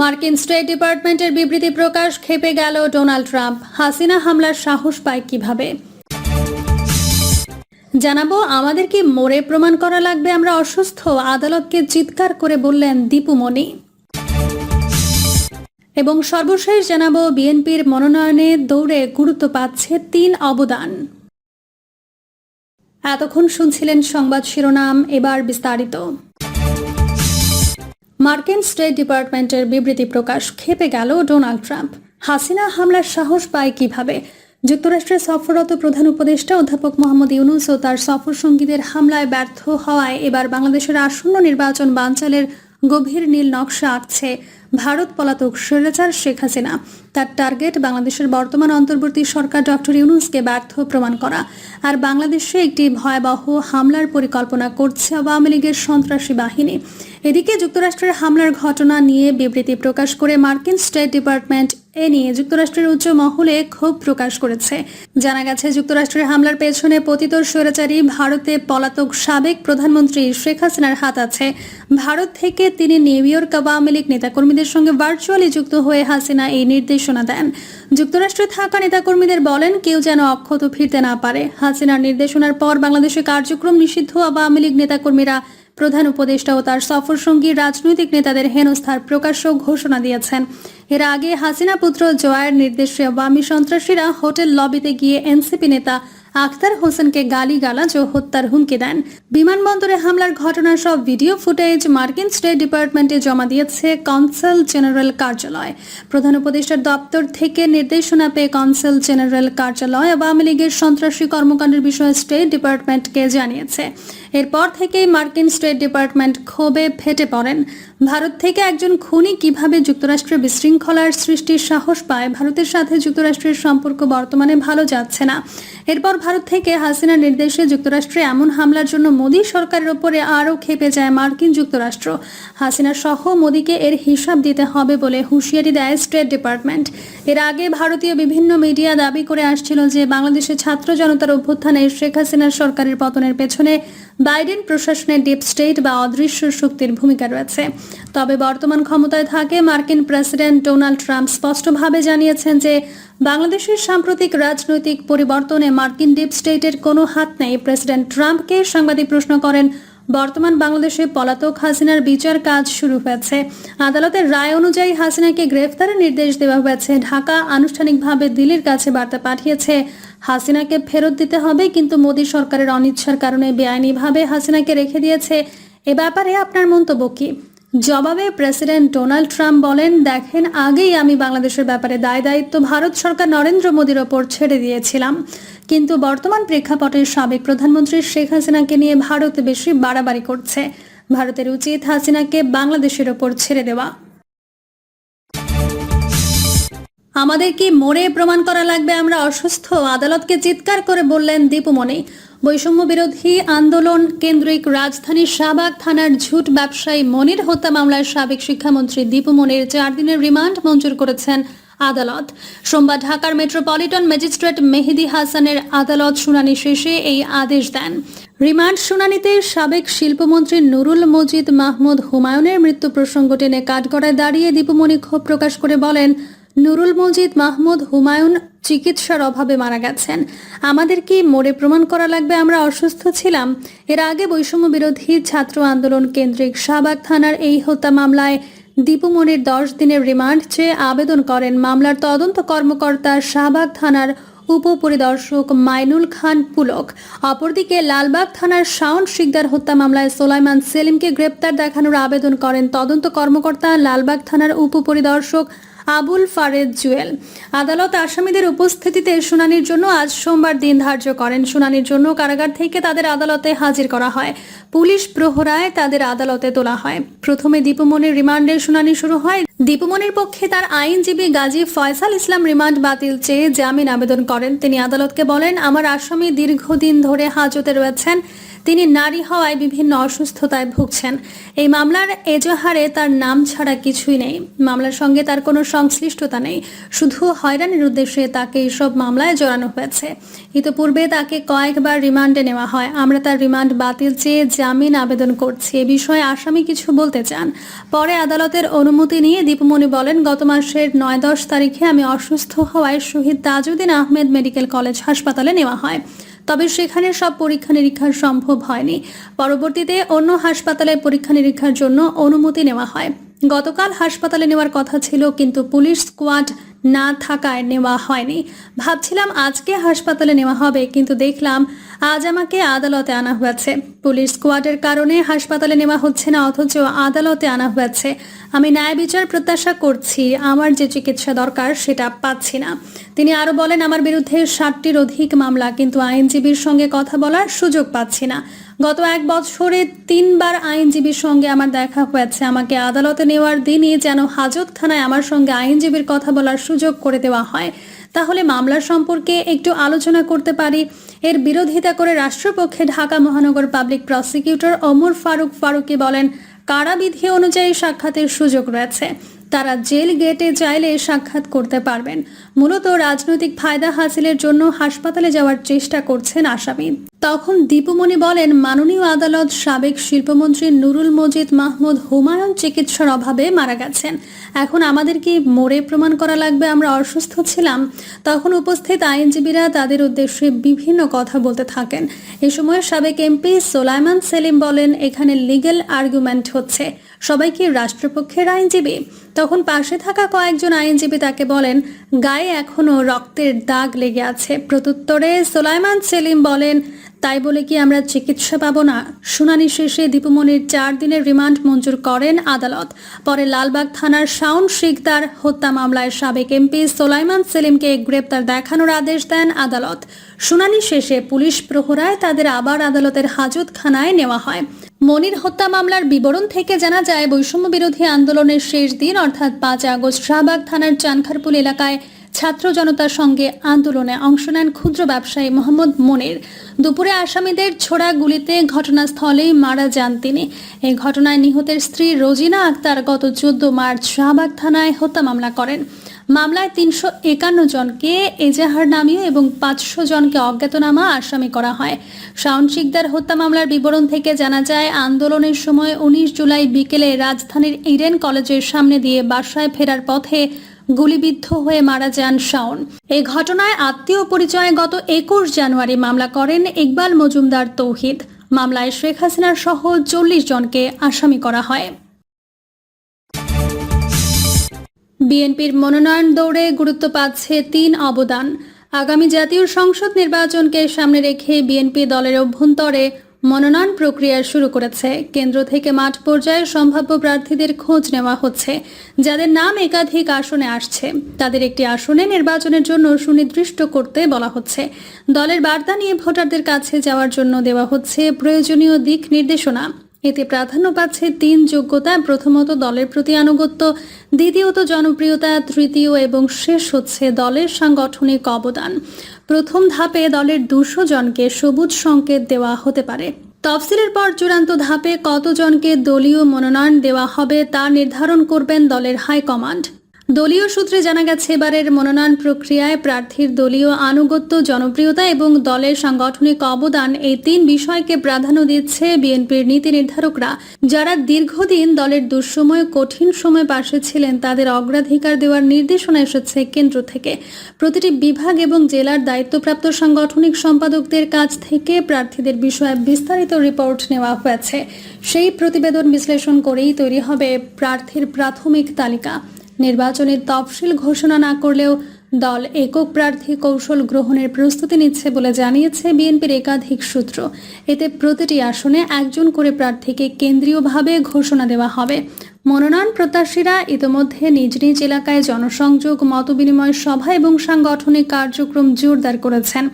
মার্কিন স্টেট ডিপার্টমেন্টের বিবৃতি প্রকাশ খেপে গেল ডোনাল্ড ট্রাম্প। হাসিনা হামলার সাহস পায় কীভাবে? জানাব, আমাদের কি মোড়ে প্রমাণ করা লাগবে? আমরা অসুস্থ। আদালতকে চিৎকার করে বললেন দীপুমণি এবং সর্বশেষ জানাব, বিএনপির মনোনয়নে দৌড়ে গুরুত্ব পাচ্ছে তিন অবদান। এতক্ষণ শুনছিলেন সংবাদ শিরোনাম, এবার বিস্তারিত। মার্কিন স্টেট ডিপার্টমেন্টের বিবৃতি প্রকাশ খেপে গেল ডোনাল্ড ট্রাম্প। হাসিনা হামলার সাহস পায় কীভাবে? যুক্তরাষ্ট্রের সফররত প্রধান উপদেষ্টা অধ্যাপক মোহাম্মদ ইউনুস ও তার সফর সঙ্গীদের হামলায় ব্যর্থ হওয়ায় এবার বাংলাদেশের আসন্ন নির্বাচন বানচালের গভীর নীল নকশা আঁকছে ভারত পলাতক স্বৈরাচার শেখ হাসিনা। তার টার্গেট বাংলাদেশের বর্তমান অন্তর্বর্তী সরকার ডক্টর ইউনুসকে ব্যর্থ প্রমাণ করা। আর বাংলাদেশে একটি ভয়াবহ হামলার পরিকল্পনা করছে আওয়ামী লীগের সন্ত্রাসী বাহিনী। এদিকে যুক্তরাষ্ট্রের হামলার ঘটনা নিয়ে বিবৃতি প্রকাশ করে মার্কিন স্টেট ডিপার্টমেন্ট এ নিয়ে যুক্তরাষ্ট্রের উচ্চ মহলে ক্ষোভ প্রকাশ করেছে। জানা গেছে, যুক্তরাষ্ট্রের হামলার পেছনে পতিত স্বৈরাচারী ভারতে পলাতক সাবেক প্রধানমন্ত্রী শেখ হাসিনার হাত আছে। ভারত থেকে তিনি নিউ ইয়র্ক আওয়ামী লীগ নেতাকর্মীদের সঙ্গে ভার্চুয়ালি যুক্ত হয়ে হাসিনা এই নির্দেশনা দেন। যুক্তরাষ্ট্রে থাকা নেতাকর্মীদের বলেন, কেউ যেন অক্ষত ফিরতে না পারে। হাসিনার নির্দেশনার পর বাংলাদেশে কার্যক্রম নিষিদ্ধ আওয়ামী লীগ নেতাকর্মীরা প্রধান উপদেষ্টা ও তার সফরসঙ্গী রাজনৈতিক নেতাদের হেনস্থার প্রকাশ্য ঘোষণা দিয়েছেন। এর আগে হাসিনা পুত্র জয়ের নির্দেশে বামী সন্ত্রাসীরা হোটেল লবিতে গিয়ে এনসিপি নেতা আখতার হোসেনকে গালি গালাজ ও হত্যার হুমকি দেন। বিমানবন্দরে হামলার ঘটনার সব ভিডিও, ফুটেজ মার্কিন স্টেট ডিপার্টমেন্টে জমা দিয়েছে কনসাল জেনারেল কার্যালয়। প্রধান উপদেষ্টার দপ্তর থেকে নির্দেশনা পেয়ে কনসাল জেনারেল কার্যালয় আওয়ামী লীগের সন্ত্রাসী কর্মকাণ্ডের বিষয়ে স্টেট ডিপার্টমেন্টকে জানিয়েছে। এরপর থেকেই মার্কিন স্টেট ডিপার্টমেন্ট ক্ষোভে ফেটে পড়েন। ভারত থেকে একজন খুনি কীভাবে যুক্তরাষ্ট্রে বিশৃঙ্খলার সৃষ্টির সাহস পায়, ভারতের সাথে যুক্তরাষ্ট্রের সম্পর্ক বর্তমানে ভালো যাচ্ছে না। এরপর ভারত থেকে হাসিনার নির্দেশে যুক্তরাষ্ট্রে এমন হামলার জন্য মোদী সরকারের ওপরে আরও খেপে যায় মার্কিন যুক্তরাষ্ট্র। হাসিনা সহ মোদীকে এর হিসাব দিতে হবে বলে হুঁশিয়ারি দেয় স্টেট ডিপার্টমেন্ট। এর আগে ভারতীয় বিভিন্ন মিডিয়া দাবি করে আসছিল যে বাংলাদেশের ছাত্র জনতার অভ্যুত্থানে শেখ হাসিনার সরকারের পতনের পেছনে বাইডেন প্রশাসনের ডিপ স্টেট বা অদৃশ্য শক্তির ভূমিকা রয়েছে। তবে বর্তমান ক্ষমতায় থাকে মার্কিন প্রেসিডেন্ট ডোনাল্ড ট্রাম্প। স্পষ্টভাবে জানিয়েছেন যে, বাংলাদেশের সাম্প্রতিক রাজনৈতিক পরিবর্তনে মার্কিন ডিপ স্টেটের কোনো হাত নেই। প্রেসিডেন্ট ট্রাম্পকে সাংবাদিক প্রশ্ন করেন বর্তমান বাংলাদেশে পলাতক হাসিনার বিচার কাজ শুরু হয়েছে। আদালতের রায় অনুযায়ী হাসিনাকে গ্রেফতারের নির্দেশ দেওয়া হয়েছে। ঢাকা আনুষ্ঠানিকভাবে দিল্লির কাছে বার্তা পাঠিয়েছে, হাসিনাকে ফেরত দিতে হবে, কিন্তু মোদী সরকারের অনিচ্ছার কারণে বেআইনিভাবে হাসিনাকে রেখে দিয়েছে। এ ব্যাপারে আপনার মন্তব্য কি? জবাবে প্রেসিডেন্ট ডোনাল্ড ট্রাম্প বলেন, দেখেন, আগেই আমি বাংলাদেশের ব্যাপারে দায় দায়িত্ব ভারত সরকার নরেন্দ্র মোদীর ওপর ছেড়ে দিয়েছিলাম। কিন্তু বর্তমান প্রেক্ষাপটের সাবেক প্রধানমন্ত্রী শেখ হাসিনাকে নিয়ে ভারত বেশি বাড়াবাড়ি করছে। ভারতের উচিত হাসিনাকে বাংলাদেশের ওপর ছেড়ে দেওয়া। আমাদের কি মোড়ে প্রমাণ করা লাগবে? আমরা অসুস্থ। আদালতকে চিৎকার করে বললেন দীপুমণি। বৈষম্য বিরোধী আন্দোলন কেন্দ্রিক রাজধানীর শাহবাগ থানার ঝুট ব্যবসায়ী মনির হত্যা মামলার সাবেক শিক্ষামন্ত্রী দীপু মনির চার দিনের রিমান্ড মঞ্জুর করেছেন আদালত। সোমবার ঢাকার মেট্রোপলিটন ম্যাজিস্ট্রেট মেহেদি হাসানের আদালত শুনানি শেষে এই আদেশ দেন। রিমান্ড শুনানিতে সাবেক শিল্পমন্ত্রী নুরুল মজিদ মাহমুদ হুমায়ুনের মৃত্যু প্রসঙ্গ টেনে কাঠগড়ায় দাঁড়িয়ে দীপুমণি ক্ষোভ প্রকাশ করে বলেন, নুরুল মজিদ মাহমুদ হুমায়ুন চিকিৎসার অভাবে মারা গেছেন। আমাদের কি মোড়ে প্রমাণ করা লাগবে, আমরা অসুস্থ ছিলাম। এর আগে বৈষম্য বিরোধী ছাত্র আন্দোলন কেন্দ্রিক শাহবাগ থানার এই হত্যা মামলায় দীপু মনির দশ দিনের রিমান্ড চেয়ে আবেদন করেন। মামলার তদন্ত কর্মকর্তা শাহবাগ থানার উপপরিদর্শক মাইনুল খান পুলক। অপরদিকে লালবাগ থানার শাওন শিকদার হত্যা মামলায় সোলাইমান সেলিমকে গ্রেপ্তার দেখানোর আবেদন করেন তদন্ত কর্মকর্তা লালবাগ থানার উপপরিদর্শক আবুল ফারেদ জুয়েল। আদালত আসামিদের উপস্থিতিতে শুনানির জন্য আজ সোমবার দিন ধার্য করেন। শুনানির জন্য কারাগার থেকে তাদের আদালতে হাজির করা হয়। পুলিশ প্রহরায় তাদের আদালতে তোলা হয়। প্রথমে দীপুমনির রিমান্ডের শুনানি শুরু হয়। দীপুমনির পক্ষে তার আইনজীবী গাজী ফয়সাল ইসলাম রিমান্ড বাতিল চেয়ে জামিন আবেদন করেন। তিনি আদালতকে বলেন, আমার আসামি দীর্ঘদিন ধরে হাজতে রয়েছেন। তিনি নারী হওয়ায় বিভিন্ন অসুস্থতায় ভুগছেন। এই মামলার এজাহারে তার নাম ছাড়া কিছুই নেই। মামলার সঙ্গে তার কোনো সংশ্লিষ্টতা নেই। শুধু হয়রানির উদ্দেশ্যে তাকে এইসব মামলায় জড়ানো হয়েছে। ইতিপূর্বে তাকে কয়েকবার রিমান্ডে নেওয়া হয়। আমরা তার রিমান্ড বাতিল চেয়ে জামিন আবেদন করছি। এ বিষয়ে আসামি কিছু বলতে চান। পরে আদালতের অনুমতি নিয়ে দীপমণি বলেন, গত মাসের নয় দশ তারিখে আমি অসুস্থ হওয়ায় শহীদ তাজউদ্দিন আহমেদ মেডিকেল কলেজ হাসপাতালে নেওয়া হয়। তবে সেখানে সব পরীক্ষা নিরীক্ষা সম্ভব হয়নি। পরবর্তীতে অন্য হাসপাতালে পরীক্ষা নিরীক্ষার জন্য অনুমতি নেওয়া হয়। গতকাল হাসপাতালে নেওয়ার কথা ছিল, কিন্তু পুলিশ স্কোয়াড না থাকায় নেওয়া হয়নি। ভাবছিলাম আজকে হাসপাতালে নেওয়া হবে, কিন্তু দেখলাম আজ আমাকে আদালতে আনা হয়েছে। পুলিশ স্কোয়াডের কারণে হাসপাতালে নেওয়া হচ্ছে না, অথচ আদালতে আনা হয়েছে। আমি ন্যায় বিচার প্রত্যাশা করছি, আমার যে চিকিৎসা দরকার সেটা পাচ্ছি না। তিনি আরও বলেন, আমার বিরুদ্ধে ষাটটির অধিক মামলা, কিন্তু আইনজীবীর সঙ্গে কথা বলার সুযোগ পাচ্ছি না। গত এক বছরে তিনবার আইনজীবীর সঙ্গে আমার দেখা হয়েছে। আমাকে আদালতে নেওয়ার দিনই যেন হাজতখানায় আমার সঙ্গে আইনজীবীর কথা বলার সুযোগ করে দেওয়া হয়। তাহলে মামলার সম্পর্কে একটু আলোচনা করতে পারি। এর বিরোধিতা করে রাষ্ট্রপক্ষে ঢাকা মহানগর পাবলিক প্রসিকিউটর ওমর ফারুক ফারুকি বলেন, কারাবিধি অনুযায়ী সাক্ষাতের সুযোগ রয়েছে। তারা জেল গেটে চাইলে সাক্ষাৎ করতে পারবেন। মূলত রাজনৈতিক ফায়দা হাসিলের জন্য হাসপাতালে যাওয়ার চেষ্টা করছেন আসামি। তখন দীপুমণি বলেন, মাননীয় আদালত সাবেক শিল্পমন্ত্রী নুরুল মজিদ মাহমুদ হুমায়ুন চিকিৎসার অভাবে মারা গেছেন। এখন আমাদের কি মোড়ে প্রমাণ করা লাগবে, আমরা অসুস্থ ছিলাম। তখন উপস্থিত আইনজীবীরা তাদের উদ্দেশ্যে বিভিন্ন কথা বলতে থাকেন। এ সময় সাবেক এমপি সোলাইমান সেলিম বলেন, এখানে লিগ্যাল আর্গুমেন্ট হচ্ছে সবাই কি রাষ্ট্রপক্ষের আইনজীবী। তখন পাশে থাকা কয়েকজন আইনজীবী তাকে বলেন, গায়ে এখনও রক্তের দাগ লেগে আছে। প্রত্যুত্তরে সোলাইমান সেলিম বলেন তাই বলে কি আমরা চিকিৎসা পাবো না? শুনানি শেষে দীপুমণির চার দিনের রিমান্ড মঞ্জুর করেন আদালত। পরে লালবাগ থানার শাউন শিকদার হত্যা মামলায় সাবেক এমপি সোলাইমান সেলিমকে গ্রেপ্তার দেখানোর আদেশ দেন আদালত। শুনানি শেষে পুলিশ প্রহরায় তাদের আবার আদালতের হাজতখানায় নেওয়া হয়। মনির হত্যা মামলার বিবরণ থেকে জানা যায় বৈষম্য বিরোধী আন্দোলনের শেষ দিন, অর্থাৎ পাঁচ আগস্ট, শাহবাগ থানার চানখারপুল এলাকায় ছাত্র জনতার সঙ্গে আন্দোলনে অংশ নেন ক্ষুদ্র ব্যবসায়ী মোহাম্মদ মনির। দুপুরে আসামিদের ছোড়া গুলিতে ঘটনাস্থলেই মারা যান তিনি। এই ঘটনায় নিহতের স্ত্রী রোজিনা আক্তার গত চোদ্দ মার্চ শাহবাগ থানায় হত্যা মামলা করেন। মামলায় তিনশো একান্ন জনকে এজাহার নামীয় এবং পাঁচশো জনকে অজ্ঞাতনামা আসামি করা হয়। শাওন শিকদার হত্যা মামলার বিবরণ থেকে জানা যায়, আন্দোলনের সময় উনিশ জুলাই বিকেলে রাজধানীর ইডেন কলেজের সামনে দিয়ে বাসায় ফেরার পথে গুলিবিদ্ধ হয়ে মারা যান শাওন। এই ঘটনায় আত্মীয় পরিচয়ে গত একুশ জানুয়ারি মামলা করেন ইকবাল মজুমদার তৌহিদ। মামলায় শেখ হাসিনার সহ চল্লিশ জনকে আসামি করা হয়। বিএনপির মনোনয়ন দৌড়ে গুরুত্ব পাচ্ছে তিন অবদান। আগামী জাতীয় সংসদ নির্বাচনকে সামনে রেখে বিএনপি দলের অভ্যন্তরে মনোনয়ন প্রক্রিয়া শুরু করেছে। কেন্দ্র থেকে মাঠ পর্যায়ে সম্ভাব্য প্রার্থীদের খোঁজ নেওয়া হচ্ছে, যাদের নাম একাধিক আসনে আসছে। তাদের একটি আসনে নির্বাচনের জন্য সুনির্দিষ্ট করতে বলা হচ্ছে। দলের বার্তা নিয়ে ভোটারদের কাছে যাওয়ার জন্য দেওয়া হচ্ছে প্রয়োজনীয় দিক নির্দেশনা। এতে প্রাধান্য পাচ্ছে তিন যোগ্যতা, প্রথমত দলের প্রতি আনুগত্য, দ্বিতীয়ত জনপ্রিয়তা, তৃতীয় এবং শেষ হচ্ছে দলের সাংগঠনিক অবদান। প্রথম ধাপে দলের দুশো জনকে সবুজ সংকেত দেওয়া হতে পারে। তফসিলের পর চূড়ান্ত ধাপে কতজনকে দলীয় মনোনয়ন দেওয়া হবে তা নির্ধারণ করবেন দলের হাইকমান্ড। দলীয় সূত্রে জানা গেছে, এবারের মনোনয়ন প্রক্রিয়ায় প্রার্থীর দলীয় আনুগত্য, জনপ্রিয়তা এবং দলের সাংগঠনিক অবদান এই তিন বিষয়কে প্রাধান্য দিচ্ছে বিএনপির নীতি নির্ধারকরা। যারা দীর্ঘদিন দলের দুঃসময়, কঠিন সময় পাশে ছিলেন, তাদের অগ্রাধিকার দেওয়ার নির্দেশনা এসেছে কেন্দ্র থেকে। প্রতিটি বিভাগ এবং জেলার দায়িত্বপ্রাপ্ত সাংগঠনিক সম্পাদকদের কাছ থেকে প্রার্থীদের বিষয়ে বিস্তারিত রিপোর্ট নেওয়া হয়েছে। সেই প্রতিবেদন বিশ্লেষণ করেই তৈরি হবে প্রার্থীর প্রাথমিক তালিকা। নির্বাচনের তফসিল ঘোষণা না করলেও দল একক প্রার্থী কৌশল গ্রহণের প্রস্তুতি নিচ্ছে বলে জানিয়েছে বিএনপির একাধিক সূত্র। এতে প্রতিটি আসনে একজন করে প্রার্থীকে কেন্দ্রীয়ভাবে ঘোষণা দেওয়া হবে। মনোনয়ন প্রত্যাশীরা ইতোমধ্যে নিজ নিজ এলাকায় জনসংযোগ, মতবিনিময় সভা এবং সাংগঠনিক কার্যক্রম জোরদার করেছেন।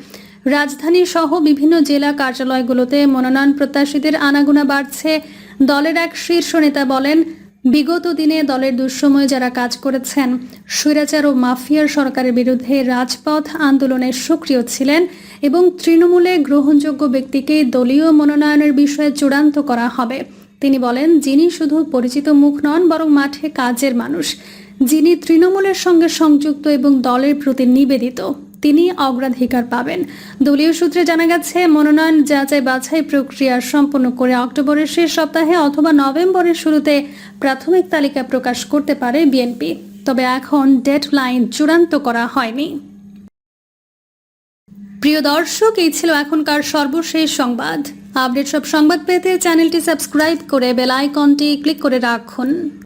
রাজধানী সহ বিভিন্ন জেলা কার্যালয়গুলোতে মনোনয়ন প্রত্যাশীদের আনাগোনা বাড়ছে। দলের এক শীর্ষ নেতা বলেন বিগত দিনে দলের দুঃসময়ে যারা কাজ করেছেন, স্বৈরাচার ও মাফিয়ার সরকারের বিরুদ্ধে রাজপথ আন্দোলনে সক্রিয় ছিলেন এবং তৃণমূলে গ্রহণযোগ্য ব্যক্তিকে দলীয় মনোনয়নের বিষয়ে চূড়ান্ত করা হবে। তিনি বলেন, যিনি শুধু পরিচিত মুখ নন, বরং মাঠে কাজের মানুষ। যিনি তৃণমূলের সঙ্গে সংযুক্ত এবং দলের প্রতি নিবেদিত। তিনি অগ্রাধিকার পাবেন। দলীয় সূত্রে জানা গেছে, মনোনয়ন যাচাই বাছাই প্রক্রিয়া সম্পন্ন করে অক্টোবরের শেষ সপ্তাহে অথবা নভেম্বরের শুরুতে প্রাথমিক তালিকা প্রকাশ করতে পারে বিএনপি। তবে এখন ডেডলাইন চূড়ান্ত করা হয়নি। প্রিয় দর্শক, এই ছিল এখনকার সর্বশেষ সংবাদ। আপডেট সব সংবাদ পেতে চ্যানেলটি সাবস্ক্রাইব করে বেল আইকনটি ক্লিক করে রাখুন।